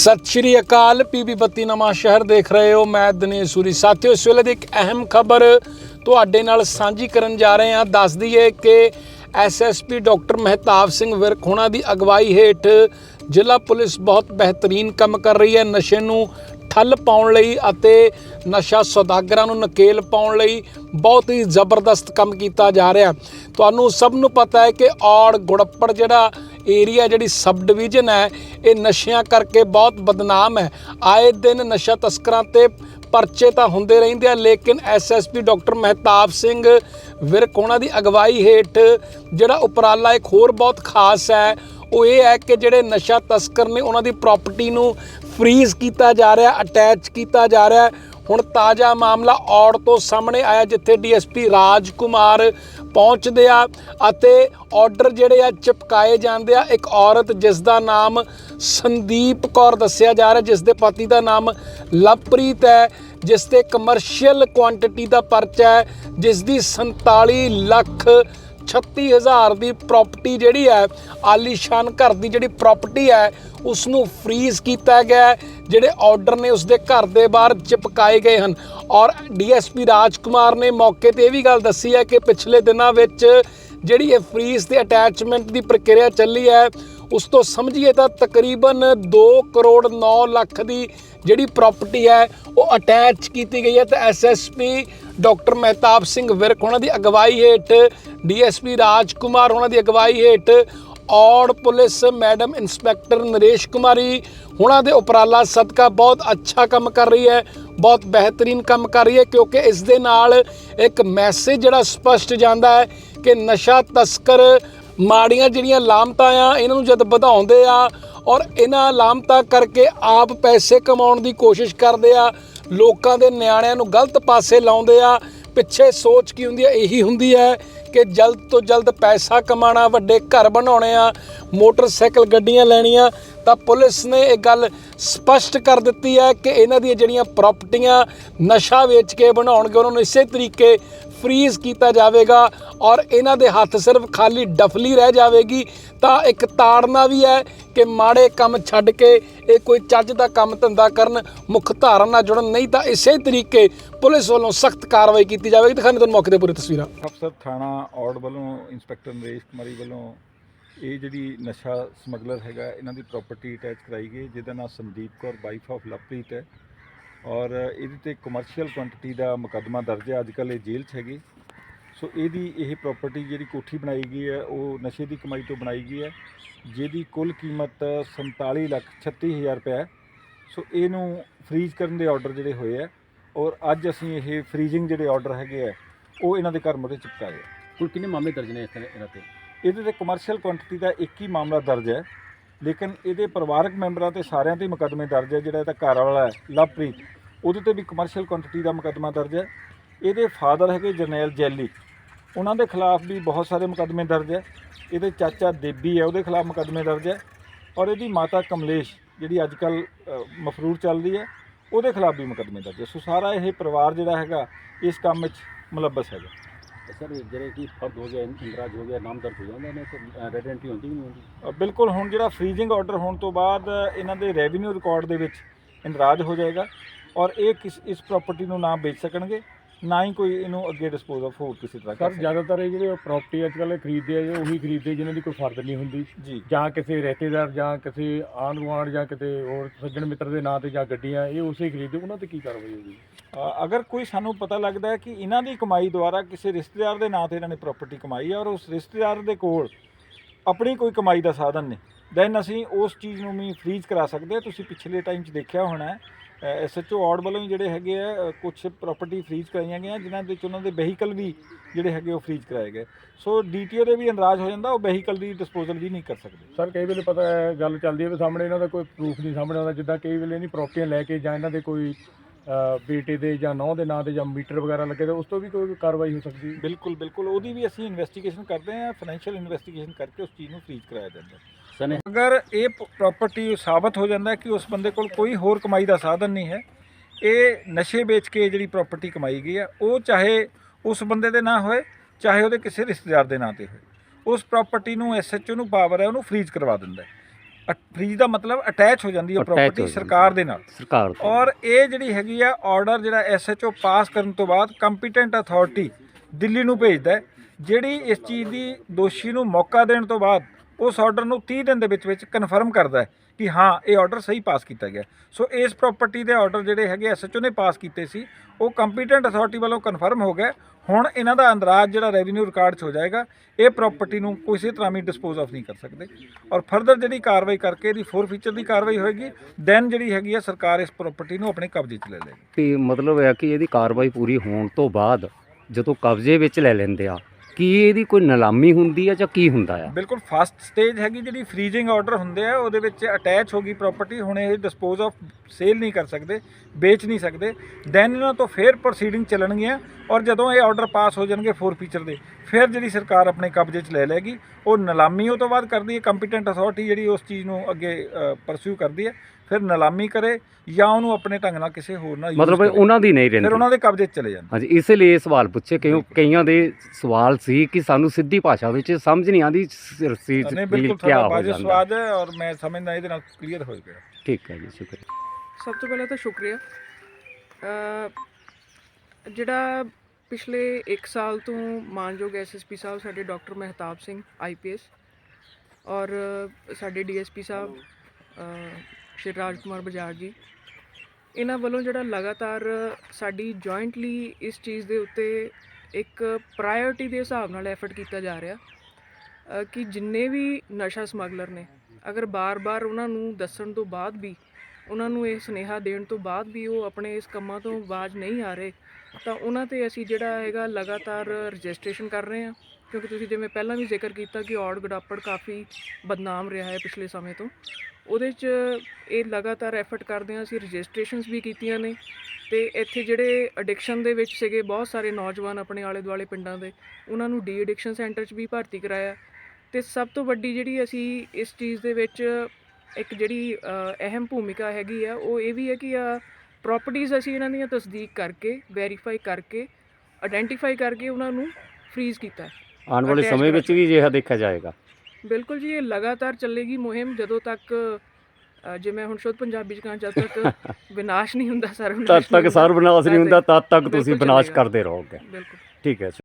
ਸਤਿ ਸ਼੍ਰੀ ਅਕਾਲ ਪੀਬੀ ਬੱਤੀ ਨਵਾਂ ਸ਼ਹਿਰ ਦੇਖ ਰਹੇ ਹੋ। ਮੈਂ ਦਿਨੇਸ਼ ਸੂਰੀ। ਸਾਥੀਓ, ਇਸ ਵੇਲੇ ਦੀ ਇੱਕ ਅਹਿਮ ਖਬਰ ਤੁਹਾਡੇ ਨਾਲ ਸਾਂਝੀ ਕਰਨ ਜਾ ਰਹੇ ਹਾਂ। ਦੱਸ ਦਈਏ ਕਿ ਐਸਐਸਪੀ ਡਾਕਟਰ ਮਹਿਤਾਬ ਸਿੰਘ ਵਿਰਕ ਹੋਣਾ ਦੀ ਅਗਵਾਈ ਹੇਠ ਜ਼ਿਲ੍ਹਾ ਪੁਲਿਸ ਬਹੁਤ ਬਿਹਤਰੀਨ ਕੰਮ ਕਰ ਰਹੀ ਹੈ। ਨਸ਼ੇ ਨੂੰ ਠੱਲ ਪਾਉਣ ਲਈ ਅਤੇ ਨਸ਼ਾ ਸੌਦਾਗਰਾਂ ਨੂੰ ਨਕੇਲ ਪਾਉਣ ਲਈ ਬਹੁਤ ਹੀ ਜ਼ਬਰਦਸਤ ਕੰਮ ਕੀਤਾ ਜਾ ਰਿਹਾ। ਤੁਹਾਨੂੰ ਸਭ ਨੂੰ ਪਤਾ ਹੈ ਕਿ ਔੜ, ਗੁੜੱਪੜ ਜਿਹੜਾ ਏਰੀਆ ਜਿਹੜੀ ਸਬ ਡਿਵੀਜ਼ਨ ਹੈ, ਇਹ ਨਸ਼ਿਆਂ ਕਰਕੇ ਬਹੁਤ ਬਦਨਾਮ ਹੈ। ਆਏ ਦਿਨ ਨਸ਼ਾ ਤਸਕਰਾਂ ਤੇ ਪਰਚੇ ਤਾਂ ਹੁੰਦੇ ਰਹਿੰਦੇ ਆ, ਲੇਕਿਨ ਐਸਐਸਪੀ ਡਾਕਟਰ ਮਹਿਤਾਬ ਸਿੰਘ ਵਿਰਕ ਉਹਨਾਂ ਦੀ ਅਗਵਾਈ ਹੇਠ ਜਿਹੜਾ ਉਪਰਾਲਾ ਇੱਕ ਹੋਰ ਬਹੁਤ ਖਾਸ ਹੈ, ਉਹ ਇਹ ਹੈ ਕਿ ਜਿਹੜੇ ਨਸ਼ਾ ਤਸਕਰ ਨੇ ਉਹਨਾਂ ਦੀ ਪ੍ਰਾਪਰਟੀ ਨੂੰ ਫ੍ਰੀਜ਼ ਕੀਤਾ ਜਾ ਰਿਹਾ ਅਟੈਚ ਕੀਤਾ ਜਾ ਰਿਹਾ। ਹੁਣ ਤਾਜ਼ਾ ਮਾਮਲਾ ਔੜ ਤੋਂ ਸਾਹਮਣੇ ਆਇਆ, ਜਿੱਥੇ ਡੀਐਸਪੀ ਰਾਜ ਕੁਮਾਰ ਪਹੁੰਚਦੇ ਆ ਅਤੇ ਆਰਡਰ ਜਿਹੜੇ ਆ ਚਿਪਕਾਏ ਜਾਂਦੇ ਆ। ਇੱਕ ਔਰਤ ਜਿਸ ਦਾ ਨਾਮ ਸੰਦੀਪ ਕੌਰ ਦੱਸਿਆ ਜਾ ਰਿਹਾ ਜਿਸ ਦੇ ਪਤੀ ਦਾ ਨਾਮ ਲਵਪ੍ਰੀਤ ਹੈ ਜਿਸ ਤੇ ਕਮਰਸ਼ੀਅਲ ਕੁਆਂਟੀਟੀ ਦਾ ਪਰਚਾ ਹੈ ਜਿਸ ਦੀ 47 ਲੱਖ 36000 ਦੀ ਪ੍ਰਾਪਰਟੀ ਜਿਹੜੀ ਹੈ, ਆਲੀਸ਼ਾਨ ਘਰ ਦੀ ਜਿਹੜੀ ਪ੍ਰਾਪਰਟੀ ਹੈ ਉਸ ਨੂੰ ਫ੍ਰੀਜ਼ ਕੀਤਾ ਗਿਆ ਜਿਹੜੇ ਆਰਡਰ ਨੇ ਉਸ ਦੇ ਘਰ ਦੇ ਬਾਹਰ ਚਿਪਕਾਏ ਗਏ ਹਨ। ਔਰ ਡੀਐਸਪੀ ਰਾਜਕੁਮਾਰ ਨੇ ਮੌਕੇ ਤੇ ਇਹ ਵੀ ਗੱਲ ਦੱਸੀ ਹੈ ਕਿ ਪਿਛਲੇ ਦਿਨਾਂ ਵਿੱਚ ਜਿਹੜੀ ਇਹ ਫ੍ਰੀਜ਼ ਤੇ ਅਟੈਚਮੈਂਟ ਦੀ ਪ੍ਰਕਿਰਿਆ ਚੱਲੀ ਹੈ, ਉਸ ਤੋਂ ਸਮਝੀਏ ਤਾਂ ਤਕਰੀਬਨ 2 ਕਰੋੜ 9 ਲੱਖ ਦੀ ਜਿਹੜੀ ਪ੍ਰਾਪਰਟੀ ਹੈ, ਉਹ ਅਟੈਚ ਕੀਤੀ ਗਈ ਹੈ ਤੇ ਐਸਐਸਪੀ ਡਾਕਟਰ ਮਹਿਤਾਬ ਸਿੰਘ ਵਿਰਕ ਉਹਨਾਂ ਦੀ ਅਗਵਾਈ ਹੇਠ, ਡੀਐਸਪੀ ਰਾਜਕੁਮਾਰ ਉਹਨਾਂ ਦੀ ਅਗਵਾਈ ਹੇਠ, Aur police madam inspector Naresh Kumari ਉਹਨਾਂ ਦੇ ਉਪਰਾਲਾ ਸਦਕਾ ਬਹੁਤ ਅੱਛਾ ਕੰਮ ਕਰ ਰਹੀ ਹੈ, ਬਹੁਤ ਬਿਹਤਰੀਨ ਕੰਮ ਕਰ ਰਹੀ ਹੈ ਕਿਉਂਕਿ ਇਸ ਦੇ ਨਾਲ ਇੱਕ ਮੈਸੇਜ ਜਿਹੜਾ ਸਪਸ਼ਟ ਜਾਂਦਾ ਹੈ ਕਿ ਨਸ਼ਾ ਤਸਕਰ ਮਾੜੀਆਂ ਜਿਹੜੀਆਂ ਲਾਮਤਾਂ ਆ, ਇਹਨਾਂ ਨੂੰ ਜਦ ਵਧਾਉਂਦੇ ਆ ਔਰ ਇਹਨਾਂ ਲਾਮਤਾਂ ਕਰਕੇ ਆਪ ਪੈਸੇ ਕਮਾਉਣ ਦੀ ਕੋਸ਼ਿਸ਼ ਕਰਦੇ ਆ, ਲੋਕਾਂ ਦੇ ਨਿਆਣਿਆਂ ਨੂੰ ਗਲਤ ਪਾਸੇ ਲਾਉਂਦੇ ਆ, ਪਿੱਛੇ ਸੋਚ ਕੀ ਹੁੰਦੀ ਹੈ, ਇਹੀ ਹੁੰਦੀ ਹੈ ਕਿ ਜਲਦ ਤੋਂ ਜਲਦ ਪੈਸਾ ਕਮਾਉਣਾ, ਵੱਡੇ ਘਰ ਬਣਾਉਣੇ ਆ, ਮੋਟਰਸਾਈਕਲ ਗੱਡੀਆਂ ਲੈਣੀਆਂ, ਤਾਂ ਪੁਲਿਸ ਨੇ ਇਹ ਗੱਲ ਸਪਸ਼ਟ ਕਰ ਦਿੱਤੀ ਹੈ ਕਿ ਇਹਨਾਂ ਦੀਆਂ ਜਿਹੜੀਆਂ ਪ੍ਰਾਪਰਟੀਆਂ ਨਸ਼ਾ ਵੇਚ ਕੇ ਬਣਾਉਣਗੇ, ਉਹਨਾਂ ਨੂੰ ਇਸੇ ਤਰੀਕੇ ਫ੍ਰੀਜ਼ ਕੀਤਾ ਜਾਵੇਗਾ ਔਰ ਇਹਨਾਂ ਦੇ ਹੱਥ ਸਿਰਫ ਖਾਲੀ ਡਫਲੀ ਰਹਿ ਜਾਵੇਗੀ, ਤਾਂ ਇੱਕ ਤਾੜਨਾ ਵੀ ਹੈ ਕਿ ਮਾੜੇ ਕੰਮ ਛੱਡ ਕੇ ਇਹ ਕੋਈ ਚੱਜ ਦਾ ਕੰਮ ਧੰਦਾ ਕਰਨ, ਮੁੱਖ ਧਾਰਨ ਨਾਲ ਜੁੜਨ, ਨਹੀਂ ਤਾਂ ਇਸੇ ਤਰੀਕੇ ਪੁਲਿਸ ਵੱਲੋਂ ਸਖਤ ਕਾਰਵਾਈ ਕੀਤੀ ਜਾਵੇਗੀ। ਦਿਖਾਣੇ ਤੁਹਾਨੂੰ ਮੌਕੇ ਤੇ ਪੂਰੀ ਤਸਵੀਰਾਂ। ਅਫਸਰ ਥਾਣਾ ਔੜ ਵੱਲੋਂ ਇੰਸਪੈਕਟਰ ਨਰੇਸ਼ ਕੁਮਾਰੀ ਵੱਲੋਂ ਇਹ ਜਿਹੜੀ ਨਸ਼ਾ ਸਮਗਲਰ ਹੈਗਾ, ਇਹਨਾਂ ਦੀ ਪ੍ਰਾਪਰਟੀ ਅਟੈਚ ਕਰਾਈ ਗਈ ਜਿਹਦਾ ਨਾਮ ਸੰਦੀਪ ਕੌਰ ਵਾਈਫ ਆਫ ਲਵਪ੍ਰੀਤ ਹੈ। ਔਰ ਇਹਦੇ ਤੇ ਕਮਰਸ਼ੀਅਲ ਕੁਆਂਟੀਟੀ ਦਾ ਮੁਕੱਦਮਾ ਦਰਜ ਹੈ। ਅੱਜਕੱਲ ਇਹ ਜੇਲ੍ਹ 'ਚ ਹੈਗੀ। ਸੋ ਇਹਦੀ ਇਹ ਪ੍ਰਾਪਰਟੀ ਜਿਹੜੀ ਕੋਠੀ ਬਣਾਈ ਗਈ ਹੈ ਉਹ ਨਸ਼ੇ ਦੀ ਕਮਾਈ ਤੋਂ ਬਣਾਈ ਗਈ ਹੈ। ਜਿਹਦੀ ਕੁੱਲ ਕੀਮਤ 47 ਲੱਖ 36000 ਰੁਪਏ ਹੈ। ਸੋ ਇਹਨੂੰ ਫ੍ਰੀਜ਼ ਕਰਨ ਦੇ ਆਰਡਰ ਜਿਹੜੇ ਹੋਏ ਹੈ ਔਰ ਅੱਜ ਅਸੀਂ ਇਹ ਫ੍ਰੀਜ਼ਿੰਗ ਜਿਹੜੇ ਆਰਡਰ ਹੈਗੇ ਆ ਉਹ ਇਹਨਾਂ ਦੇ ਘਰ ਮੁਰੇ ਚਿਪਕਾਏ ਆ ਕੁੱਲ ਕਿੰਨੇ ਮਾਮਲੇ ਦਰਜ ਨੇ ਇਸ ਤਰ੍ਹਾਂ ਇਹਨਾਂ ਤੇ? ਇਹਦੇ ਤੇ ਕਮਰਸ਼ੀਅਲ ਕੁਆਂਟੀਟੀ ਦਾ ਇੱਕ ਹੀ ਮਾਮਲਾ ਦਰਜ ਹੈ। ਲੇਕਿਨ ਇਹਦੇ ਪਰਿਵਾਰਕ ਮੈਂਬਰਾਂ ਤੇ ਸਾਰਿਆਂ ਤੇ ਮੁਕੱਦਮੇ ਦਰਜ ਹੈ, ਜਿਹੜਾ ਇਹਦਾ ਘਰ ਵਾਲਾ ਹੈ, ਲਵਪ੍ਰੀਤ। ਉਹਦੇ ਤੇ ਵੀ ਕਮਰਸ਼ੀਅਲ ਕੁਆਂਟੀਟੀ ਦਾ ਮੁਕੱਦਮਾ ਦਰਜ ਹੈ। ਇਹਦੇ ਫਾਦਰ ਹੈਗੇ ਜਰਨੈਲ ਜੈਲੀ। ਉਹਨਾਂ ਦੇ ਖਿਲਾਫ ਵੀ ਬਹੁਤ ਸਾਰੇ ਮੁਕੱਦਮੇ ਦਰਜ ਹੈ। ਇਹਦੇ ਚਾਚਾ ਦੇਬੀ ਹੈ, ਉਹਦੇ ਖਿਲਾਫ ਮੁਕੱਦਮੇ ਦਰਜ ਹੈ। ਔਰ ਇਹਦੀ ਮਾਤਾ ਕਮਲੇਸ਼, ਜਿਹੜੀ ਅੱਜ ਕੱਲ ਮਫਰੂਰ ਚੱਲਦੀ ਹੈ, ਉਹਦੇ ਖਿਲਾਫ ਵੀ ਮੁਕੱਦਮੇ ਦਰਜ ਹੈ। ਸੋ ਸਾਰਾ ਇਹ ਪਰਿਵਾਰ ਜਿਹੜਾ ਹੈਗਾ, ਇਸ ਕੰਮ ਵਿੱਚ ਮੁਲੱਬਸ ਹੈਗਾ। ਸਰ ਜਿਹੜੇ ਕਿ ਫਰਦ ਹੋ ਗਿਆ ਇੰਦਰਾਜ ਹੋ ਗਿਆ ਨਾਮ ਦਰਜ ਹੋ ਜਾਂਦੇ ਨੇ ਤੇ ਰੈਡੈਂਟੀ ਹੁੰਦੀ ਨਹੀਂ ਹੁੰਦੀ? ਅ, ਬਿਲਕੁਲ ਹੁਣ ਜਿਹੜਾ ਫ੍ਰੀਜ਼ਿੰਗ ਆਰਡਰ ਹੋਣ ਤੋਂ ਬਾਅਦ ਇਹਨਾਂ ਦੇ ਰੈਵਨਿਊ ਰਿਕਾਰਡ ਦੇ ਵਿੱਚ ਇੰਦਰਾਜ ਹੋ ਜਾਏਗਾ ਔਰ ਇਹ ਕਿਸ ਇਸ ਪ੍ਰਾਪਰਟੀ ਨੂੰ ਨਾ ਵੇਚ ਸਕਣਗੇ। ਨਾ ਹੀ ਕੋਈ ਇਹਨੂੰ ਅੱਗੇ ਡਿਸਪੋਜ਼ ਆਫ ਹੋਰ ਕਿਸੇ ਤਰ੍ਹਾਂ ਕਰ ਸਕਦਾ। ਜ਼ਿਆਦਾਤਰ ਇਹ ਜਿਹੜੇ ਪ੍ਰਾਪਰਟੀ ਅੱਜ ਕੱਲ੍ਹ ਖਰੀਦਦੇ ਆ ਜੇ ਉਹੀ ਖਰੀਦਦੇ ਜਿਨ੍ਹਾਂ ਦੀ ਕੋਈ ਫਰਦ ਨਹੀਂ ਹੁੰਦੀ। ਜੀ। ਜਾਂ ਕਿਸੇ ਰਿਸ਼ਤੇਦਾਰ ਜਾਂ ਕਿਸੇ ਆਂਢ ਗੁਆਂਢ ਜਾਂ ਕਿਤੇ ਹੋਰ ਸੱਜਣ ਮਿੱਤਰ ਦੇ ਨਾਂ ਤੇ ਜਾਂ ਗੱਡੀਆਂ ਇਹ ਉਸੇ ਹੀ ਖਰੀਦਦੇ ਉਹਨਾਂ ਤੇ ਕੀ ਕਾਰਵਾਈ ਹੋਊਗੀ? ਅ, ਅਗਰ ਕੋਈ ਸਾਨੂੰ ਪਤਾ ਲੱਗਦਾ ਹੈ ਕਿ ਇਹਨਾਂ ਦੀ ਕਮਾਈ ਦੁਆਰਾ ਕਿਸੇ ਰਿਸ਼ਤੇਦਾਰ ਦੇ ਨਾਂ ਤੇ ਇਹਨਾਂ ਨੇ ਪ੍ਰਾਪਰਟੀ ਕਮਾਈ ਹੈ ਔਰ ਉਸ ਰਿਸ਼ਤੇਦਾਰ ਦੇ ਕੋਲ ਆਪਣੀ ਕੋਈ ਕਮਾਈ ਦਾ ਸਾਧਨ ਨਹੀਂ ਦੈਨ ਅਸੀਂ ਉਸ ਚੀਜ਼ ਨੂੰ ਵੀ ਫ੍ਰੀਜ਼ ਕਰਾ ਸਕਦੇ ਹਾਂ। ਤੁਸੀਂ ਪਿਛਲੇ ਟਾਈਮ 'ਚ ਦੇਖਿਆ ਹੋਣਾ ਹੈ ਐਸਐਚਓ ਆਰਡ ਵੱਲੋਂ ਵੀ ਜਿਹੜੇ ਹੈਗੇ ਆ ਕੁਝ ਪ੍ਰਾਪਰਟੀ ਫ੍ਰੀਜ਼ ਕਰਾਈਆਂ ਗਈਆਂ ਜਿਨ੍ਹਾਂ ਦੇ ਵਿੱਚ ਉਹਨਾਂ ਦੇ ਵਹੀਕਲ ਵੀ ਜਿਹੜੇ ਹੈਗੇ ਉਹ ਫ੍ਰੀਜ਼ ਕਰਾਏ ਗਏ। ਸੋ ਡੀਟੀਓ ਦੇ ਵੀ ਇਨਰਾਜ ਹੋ ਜਾਂਦਾ ਉਹ ਵਹੀਕਲ ਦੀ ਡਿਸਪੋਜ਼ਲ ਵੀ ਨਹੀਂ ਕਰ ਸਕਦੇ। ਸਰ ਕਈ ਵੇਲੇ ਪਤਾ ਹੈ ਗੱਲ ਚੱਲਦੀ ਹੈ ਵੀ ਸਾਹਮਣੇ ਇਹਨਾਂ ਦਾ ਕੋਈ ਪ੍ਰੂਫ ਨਹੀਂ ਸਾਹਮਣੇ ਆਉਂਦਾ ਜਿੱਦਾਂ ਕਈ ਵੇਲੇ ਨਹੀਂ ਪ੍ਰਾਪਰਟੀਆਂ ਲੈ ਕੇ ਜਾਂ ਇਹਨਾਂ ਦੇ ਕੋਈ ਬੇਟੇ ਦੇ ਜਾਂ ਨੌਂ ਦੇ ਨਾਂ ਤੇ ਜਾਂ ਮੀਟਰ ਵਗੈਰਾ ਲੱਗੇ ਤੇ ਉਸ ਤੋਂ ਵੀ ਕੋਈ ਕਾਰਵਾਈ ਹੋ ਸਕਦੀ ਹੈ? ਬਿਲਕੁਲ ਬਿਲਕੁਲ। ਉਹਦੀ ਵੀ ਅਸੀਂ ਇਨਵੈਸਟੀਗੇਸ਼ਨ ਕਰਦੇ ਹਾਂ ਫਾਈਨੈਂਸ਼ੀਅਲ ਇਨਵੈਸਟੀਗੇਸ਼ਨ ਕਰਕੇ ਉਸ ਚੀਜ਼ ਨੂੰ ਫ੍ਰੀਜ਼ ਕਰਾਇਆ ਜਾਂਦਾ। ਸਨੇ ਅਗਰ ਇਹ ਪ੍ਰਾਪਰਟੀ ਸਾਬਤ ਹੋ ਜਾਂਦਾ ਕਿ ਉਸ ਬੰਦੇ ਕੋਲ ਕੋਈ ਹੋਰ ਕਮਾਈ ਦਾ ਸਾਧਨ ਨਹੀਂ ਹੈ ਇਹ ਨਸ਼ੇ ਵੇਚ ਕੇ ਜਿਹੜੀ ਪ੍ਰਾਪਰਟੀ ਕਮਾਈ ਗਈ ਹੈ ਉਹ ਚਾਹੇ ਉਸ ਬੰਦੇ ਦੇ ਨਾਂ ਹੋਏ ਚਾਹੇ ਉਹਦੇ ਕਿਸੇ ਰਿਸ਼ਤੇਦਾਰ ਦੇ ਨਾਂ ਤੇ ਹੋਏ ਉਸ ਪ੍ਰਾਪਰਟੀ ਨੂੰ ਐਸਐਚਓ ਨੂੰ ਪਾਵਰ ਹੈ ਉਹਨੂੰ ਫ੍ਰੀਜ਼ ਕਰਵਾ ਦਿੰਦਾ ਹੈ। ਫ੍ਰੀਜ ਦਾ ਮਤਲਬ ਅਟੈਚ ਹੋ ਜਾਂਦੀ ਹੈ ਪ੍ਰਾਪਰਟੀ ਸਰਕਾਰ ਦੇ ਨਾਲ। ਸਰਕਾਰ ਤੋਂ। ਔਰ ਇਹ ਜਿਹੜੀ ਹੈਗੀ ਆ ਆਰਡਰ ਜਿਹੜਾ ਐਸਐਚਓ ਪਾਸ ਕਰਨ ਤੋਂ ਬਾਅਦ ਕੰਪੀਟੈਂਟ ਅਥਾਰਟੀ ਦਿੱਲੀ ਨੂੰ ਭੇਜਦਾ ਹੈ ਜਿਹੜੀ ਇਸ ਚੀਜ਼ ਦੀ ਦੋਸ਼ੀ ਨੂੰ ਮੌਕਾ ਦੇਣ ਤੋਂ ਬਾਅਦ ਉਸ ਆਰਡਰ ਨੂੰ 30 ਦਿਨ ਦੇ ਵਿੱਚ ਵਿੱਚ ਕਨਫਰਮ ਕਰਦਾ ਹੈ ਕਿ ਹਾਂ, ਇਹ ਆਰਡਰ ਸਹੀ ਪਾਸ ਕੀਤਾ ਗਿਆ। ਸੋ ਇਸ ਪ੍ਰਾਪਰਟੀ ਦੇ ਆਰਡਰ ਜਿਹੜੇ ਹੈਗੇ ਐਸਐਚਓ ਨੇ ਪਾਸ ਕੀਤੇ ਸੀ, ਉਹ ਕੰਪੀਟੈਂਟ ਅਥਾਰਟੀ ਵੱਲੋਂ ਕਨਫਰਮ ਹੋ ਗਿਆ ਹੁਣ ਇਹਨਾਂ ਦਾ ਅੰਦਰਾਜ ਜਿਹੜਾ ਰੈਵਨਿਊ ਰਿਕਾਰਡ 'ਚ ਹੋ ਜਾਏਗਾ, ਇਹ ਪ੍ਰਾਪਰਟੀ ਨੂੰ ਕਿਸੇ ਤਰ੍ਹਾਂ ਵੀ ਡਿਸਪੋਜ਼ ਆਫ ਨਹੀਂ ਕਰ ਸਕਦੇ। ਔਰ ਫਰਦਰ ਜਿਹੜੀ ਕਾਰਵਾਈ ਕਰਕੇ ਇਹਦੀ ਫੋਰ ਫੀਚਰ ਦੀ ਕਾਰਵਾਈ ਹੋਏਗੀ ਦੈਨ ਜਿਹੜੀ ਹੈਗੀ ਆ, ਸਰਕਾਰ ਇਸ ਪ੍ਰਾਪਰਟੀ ਨੂੰ ਆਪਣੇ ਕਬਜ਼ੇ 'ਚ ਲੈ ਲਏਗੀ। ਤੇ ਮਤਲਬ ਹੈ ਕਿ ਇਹਦੀ ਕਾਰਵਾਈ ਪੂਰੀ ਹੋਣ ਤੋਂ ਬਾਅਦ ਜਦੋਂ ਕਬਜ਼ੇ ਵਿੱਚ ਲੈ ਲੈਂਦੇ ਆ ਕੀ ਇਹਦੀ ਕੋਈ ਨਿਲਾਮੀ ਹੁੰਦੀ ਆ ਜਾਂ ਕੀ ਹੁੰਦਾ ਆ? ਬਿਲਕੁਲ ਫਸਟ ਸਟੇਜ ਹੈਗੀ ਜਿਹੜੀ ਫ੍ਰੀਜ਼ਿੰਗ ਆਰਡਰ ਹੁੰਦੇ ਆ, ਉਹਦੇ ਵਿੱਚ ਅਟੈਚ ਹੋ ਗਈ ਪ੍ਰਾਪਰਟੀ ਹੁਣ ਇਹ ਡਿਸਪੋਜ਼ ਆਫ ਸੇਲ ਨਹੀਂ ਕਰ ਸਕਦੇ, ਵੇਚ ਨਹੀਂ ਸਕਦੇ ਦੈਨ ਇਹਨਾਂ ਤੋਂ ਫੇਰ ਪ੍ਰੋਸੀਡਿੰਗ ਚੱਲਣਗੀਆਂ ਔਰ ਜਦੋਂ ਇਹ ਆਰਡਰ ਪਾਸ ਹੋ ਜਾਣਗੇ ਫੋਰ ਫੀਚਰ ਦੇ। ਫਿਰ ਜਿਹੜੀ ਸਰਕਾਰ ਆਪਣੇ ਕਬਜ਼ੇ 'ਚ ਲੈ ਲਏਗੀ ਉਹ ਨਿਲਾਮੀ ਉਹ ਤੋਂ ਬਾਅਦ ਕਰਦੀ ਹੈ ਕੰਪੀਟੈਂਟ ਅਥਾਰਟੀ ਜਿਹੜੀ ਉਸ ਚੀਜ਼ ਨੂੰ ਅੱਗੇ ਪਰਸਿਊ ਕਰਦੀ ਹੈ ਫਿਰ ਨਿਲਾਮੀ ਕਰੇ ਜਾਂ ਉਹਨੂੰ ਆਪਣੇ ਢੰਗ ਨਾਲ ਕਿਸੇ ਹੋਰ ਨਾਲ ਮਤਲਬ। ਉਹਨਾਂ ਦੀ ਨਹੀਂ ਫਿਰ ਰਹਿੰਦੀ ਉਹਨਾਂ ਦੇ ਕਬਜ਼ੇ 'ਚ ਚਲੇ ਜਾਂਦੇ। ਹਾਂਜੀ ਇਸ ਲਈ ਇਹ ਸਵਾਲ ਪੁੱਛੇ ਕਿਉਂ ਕਈਆਂ ਦੇ ਸਵਾਲ ਸੀ ਕਿ ਸਾਨੂੰ ਸਿੱਧੀ ਭਾਸ਼ਾ ਵਿੱਚ ਸਮਝ ਨਹੀਂ ਆਉਂਦੀ ਰਸੀਦ ਤੁਹਾਡਾ ਹੋ ਜਾਂਦਾ। ਸਵਾਦ ਹੈ ਔਰ ਮੈਂ ਸਮਝਦਾ ਇਹਦੇ ਨਾਲ ਕਲੀਅਰ ਹੋ ਗਿਆ ਠੀਕ ਹੈ ਜੀ ਸ਼ੁਕਰੀਆ। ਸਭ ਤੋਂ ਪਹਿਲਾਂ ਤਾਂ ਸ਼ੁਕਰੀਆ। ਅ, ਜਿਹੜਾ ਪਿਛਲੇ 1 ਸਾਲ ਤੋਂ ਮਾਨਯੋਗ ਐਸਐਸਪੀ ਸਾਹਿਬ ਸਾਡੇ ਡਾਕਟਰ ਮਹਿਤਾਬ ਸਿੰਘ ਆਈਪੀਐਸ ਔਰ ਸਾਡੇ ਡੀਐਸਪੀ ਸਾਹਿਬ ਸ਼੍ਰੀ ਰਾਜ ਕੁਮਾਰ ਬਜਾਜ ਜੀ। ਇਹਨਾਂ ਵੱਲੋਂ ਜਿਹੜਾ ਲਗਾਤਾਰ ਸਾਡੀ ਜੁਆਇੰਟਲੀ ਇਸ ਚੀਜ਼ ਦੇ ਉੱਤੇ ਇੱਕ ਪ੍ਰਾਇੋਰਟੀ ਦੇ ਹਿਸਾਬ ਨਾਲ ਐਫਰਟ ਕੀਤਾ ਜਾ ਰਿਹਾ ਕਿ ਜਿੰਨੇ ਵੀ ਨਸ਼ਾ ਸਮਗਲਰ ਨੇ, ਅਗਰ ਬਾਰ-ਬਾਰ ਉਹਨਾਂ ਨੂੰ ਦੱਸਣ ਤੋਂ ਬਾਅਦ ਵੀ, ਉਹਨਾਂ ਨੂੰ ਇਹ ਸੁਨੇਹਾ ਦੇਣ ਤੋਂ ਬਾਅਦ ਵੀ ਉਹ ਆਪਣੇ ਇਸ ਕੰਮਾਂ ਤੋਂ ਬਾਜ ਨਹੀਂ ਆ ਰਹੇ ਤਾਂ ਉਹਨਾਂ ਤੇ ਅਸੀਂ ਜਿਹੜਾ ਹੈਗਾ ਲਗਾਤਾਰ ਰਜਿਸਟ੍ਰੇਸ਼ਨ ਕਰ ਰਹੇ ਹਾਂ, ਕਿਉਂਕਿ ਤੁਸੀਂ ਜਿਵੇਂ ਪਹਿਲਾਂ ਵੀ ਜ਼ਿਕਰ ਕੀਤਾ ਕਿ ਔੜ ਗੜਾਪੜ ਕਾਫੀ ਬਦਨਾਮ ਰਿਹਾ ਹੈ ਪਿਛਲੇ ਸਮੇਂ ਤੋਂ। ਉਹਦੇ 'ਚ ਇਹ ਲਗਾਤਾਰ ਐਫਰਟ ਕਰਦੇ ਹਾਂ, ਅਸੀਂ ਰਜਿਸਟ੍ਰੇਸ਼ਨਸ ਵੀ ਕੀਤੀਆਂ ਨੇ ਤੇ ਇੱਥੇ ਜਿਹੜੇ ਐਡਿਕਸ਼ਨ ਦੇ ਵਿੱਚ ਸੀਗੇ, ਬਹੁਤ ਸਾਰੇ ਨੌਜਵਾਨ ਆਪਣੇ ਆਲੇ ਦੁਆਲੇ ਪਿੰਡਾਂ ਦੇ, ਉਹਨਾਂ ਨੂੰ ਡੀ ਐਡਿਕਸ਼ਨ ਸੈਂਟਰ 'ਚ ਵੀ ਭਰਤੀ ਕਰਾਇਆ। ਤੇ ਸਭ ਤੋਂ ਵੱਡੀ ਜਿਹੜੀ ਅਸੀਂ ਇਸ ਚੀਜ਼ ਦੇ ਵਿੱਚ ਇੱਕ ਜਿਹੜੀ ਅਹਿਮ ਭੂਮਿਕਾ ਹੈਗੀ ਆ, ਉਹ ਇਹ ਵੀ ਹੈ ਕਿ ਆ ਪ੍ਰਾਪਰਟੀਆਂ ਅਸੀਂ ਇਹਨਾਂ ਦੀਆਂ ਤਸਦੀਕ ਕਰਕੇ ਵੈਰੀਫਾਈ ਕਰਕੇ ਆਇਡੈਂਟੀਫਾਈ ਕਰਕੇ ਉਹਨਾਂ ਨੂੰ ਫ੍ਰੀਜ਼ ਕੀਤਾ ਹੈ। ਆਉਣ ਵਾਲੇ ਸਮੇਂ ਵਿੱਚ ਵੀ ਅਜਿਹਾ ਦੇਖਿਆ ਜਾਏਗਾ। ਬਿਲਕੁਲ ਜੀ ਇਹ ਲਗਾਤਾਰ ਚੱਲੇਗੀ ਮੁਹਿੰਮ ਜਦੋਂ ਤੱਕ ਅ, ਜੇ ਮੈਂ ਹੁਣ ਸ਼ੁੱਧ ਪੰਜਾਬੀ ਚ ਕਹਾਂ ਜਦ ਤੱਕ ਵਿਨਾਸ਼ ਨਹੀਂ ਹੁੰਦਾ ਸਰਵਨਾਸ਼ ਤਦ ਤੱਕ ਸਰਬਨਾਸ਼ ਨਹੀਂ ਹੁੰਦਾ ਤਦ ਤੱਕ ਬਿਲਕੁਲ ਤੁਸੀਂ ਵਿਨਾਸ਼ ਚੱਲੇਗਾ। ਕਰਦੇ ਰਹੋਗੇ। ਬਿਲਕੁਲ। ਠੀਕ ਹੈ